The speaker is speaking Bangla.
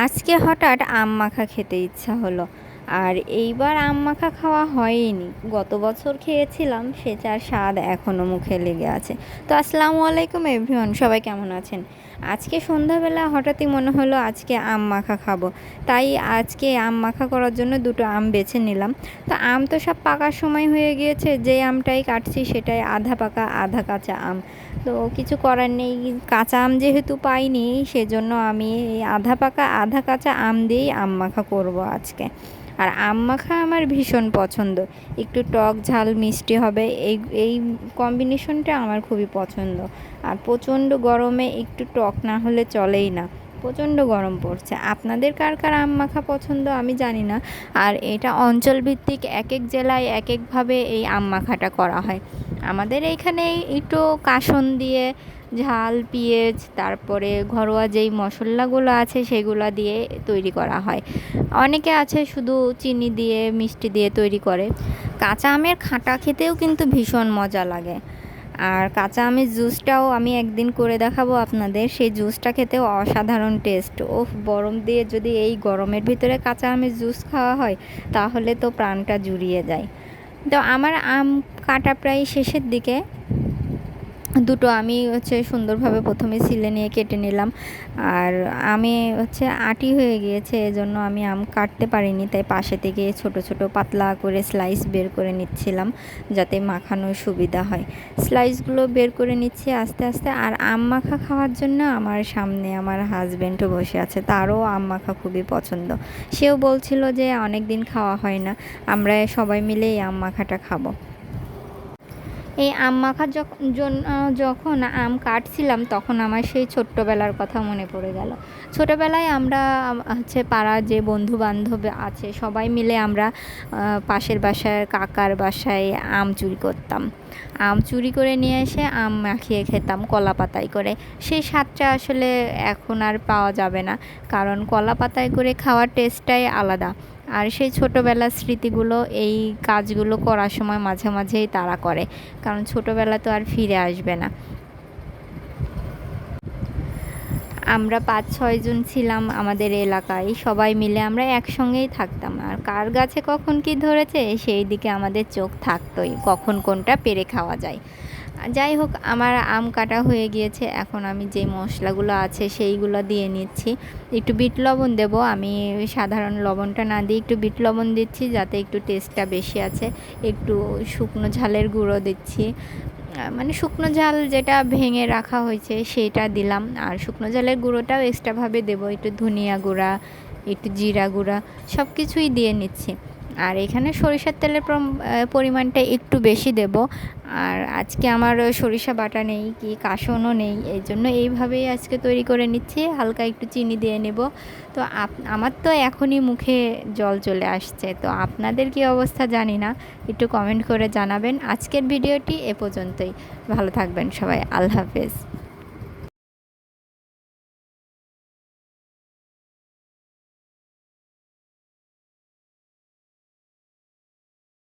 আজকে হঠাৎ আম মাখা খেতে ইচ্ছা হলো। আর এইবার আম মাখা খাওয়া হয়নি গত বছর খেয়েছিলাম, সে সেটার স্বাদ এখনও মুখে লেগে আছে। তো আসসালামু আলাইকুম এভরিওয়ান, সবাই কেমন আছেন? আজকে সন্ধ্যাবেলা হঠাৎই মনে হলো আজকে আম মাখা খাব। তাই আজকে আম মাখা করার জন্য দুটো আম বেছে নিলাম। তো আম তো সব পাকার সময় হয়ে গিয়েছে যে আমটাই কাটছি সেটাই আধা পাকা, আধা কাঁচা আম। তো কিছু করার নেই। কাঁচা আম যেহেতু পাইনি, সেজন্য আমি এই আধা পাকা, আধা কাঁচা আম দিয়েই আম মাখা করব আজকে। আর আম মাখা আমার ভীষণ পছন্দ। একটু টক ঝাল মিষ্টি হবে, এই এই কম্বিনেশনটা আমার খুবই পছন্দ। আর প্রচণ্ড গরমে একটু টক না হলে চলেই না। প্রচণ্ড গরম পড়ছে। আপনাদের কার কার আম মাখা পছন্দ আমি জানি না। আর এটা অঞ্চলভিত্তিক এক এক জেলায় এক একভাবে এই আম মাখাটা করা হয়। আমাদের এইখানে একটু কাসন দিয়ে ঝাল, পেঁয়াজ, তারপরে ঘরোয়া যেই মশলাগুলো আছে সেগুলো দিয়ে তৈরি করা হয়। অনেকে আছে শুধু চিনি দিয়ে, মিষ্টি দিয়ে তৈরি করে। কাঁচা আমের খাঁটা খেতেও কিন্তু ভীষণ মজা লাগে। আর কাঁচা আমের জুসটাও আমি একদিন করে দেখাবো আপনাদের। সেই জুসটা খেতেও অসাধারণ টেস্ট। ওফ গরম দিয়ে যদি এই গরমের ভিতরে কাঁচা আমের জুস খাওয়া হয়, তাহলে তো প্রাণটা জুড়িয়ে যায়। তো আমার আম কাটা প্রায় শেষের দিকে। দুটো আমি হচ্ছে সুন্দরভাবে প্রথমে সিলে নিয়ে কেটে নিলাম। আর আমি হচ্ছে আটি হয়ে গিয়েছে, এজন্য আমি আম কাটতে পারিনি, তাই পাশে থেকে ছোট ছোট পাতলা করে স্লাইস বের করে নিচ্ছিলাম, যাতে মাখানোর সুবিধা হয়। স্লাইসগুলো বের করে নিচ্ছি আস্তে আস্তে, আর আম মাখা খাওয়ার জন্য আমার সামনে আমার হাজব্যান্ডও বসে আছে, তারও আম মাখা খুবই পছন্দ। সেও বলছিল যে অনেক দিন খাওয়া হয় না, আমরা সবাই মিলেই আম মাখাটা খাব। এই আম মাখার জন্য যখন আম কাটছিলাম, তখন আমার সেই ছোট্টবেলার কথা মনে পড়ে গেল। ছোটোবেলায় আমরা হচ্ছে পাড়ার যে বন্ধু বান্ধব আছে, সবাই মিলে আমরা পাশের বাসায় কাকার বাসায় আম চুরি করতাম। আম চুরি করে নিয়ে এসে আম মাখিয়ে খেতাম কলা পাতায় করে। সেই স্বাদটা আসলে এখন আর পাওয়া যাবে না, কারণ কলা পাতায় করে খাওয়ার টেস্টটাই আলাদা। আর সেই ছোটোবেলার স্মৃতিগুলো, এই কাজগুলো করার সময় মাঝে মাঝেই তারা করে। কারণ ছোটোবেলা তো আর ফিরে আসবে না। আমরা পাঁচ ছয়জন ছিলাম আমাদের এলাকায়। সবাই মিলে আমরা একসঙ্গেই থাকতাম। আর কার গাছে কখন কি ধরেছে, সেই দিকে আমাদের চোখ থাকতোই, কখন কোনটা পেরে খাওয়া যায়। যাই হোক, আমার আম কাটা হয়ে গিয়েছে। এখন আমি যে মশলাগুলো আছে সেইগুলো দিয়ে নিচ্ছি। একটু বিট লবণ দেবো। আমি সাধারণ লবণটা না দিয়ে একটু বিট লবণ দিচ্ছি, যাতে একটু টেস্টটা বেশি আছে। একটু শুকনো ঝালের গুঁড়ো দিচ্ছি। মানে শুকনো ঝাল যেটা ভেঙে রাখা হয়েছে সেটা দিলাম। আর শুকনো ঝালের গুঁড়োটাও এক্সট্রাভাবে দেবো। একটু ধনিয়া গুঁড়া, একটু জিরা গুঁড়া সব কিছুই দিয়ে নিচ্ছি। আর এখানে সরিষার তেলের পরিমাণটা একটু বেশি দেব। আর আজকে আমার সরিষা বাটা নেই, কি কাসনও নেই এই জন্য এইভাবেই আজকে তৈরি করে নিচ্ছি। হালকা একটু চিনি দিয়ে নেব। তো আমার তো এখনই মুখে জল চলে আসছে। তো আপনাদের কি অবস্থা জানি না, একটু কমেন্ট করে জানাবেন। আজকের ভিডিওটি এ পর্যন্তই। ভালো থাকবেন সবাই। আল্লাহ হাফেজ।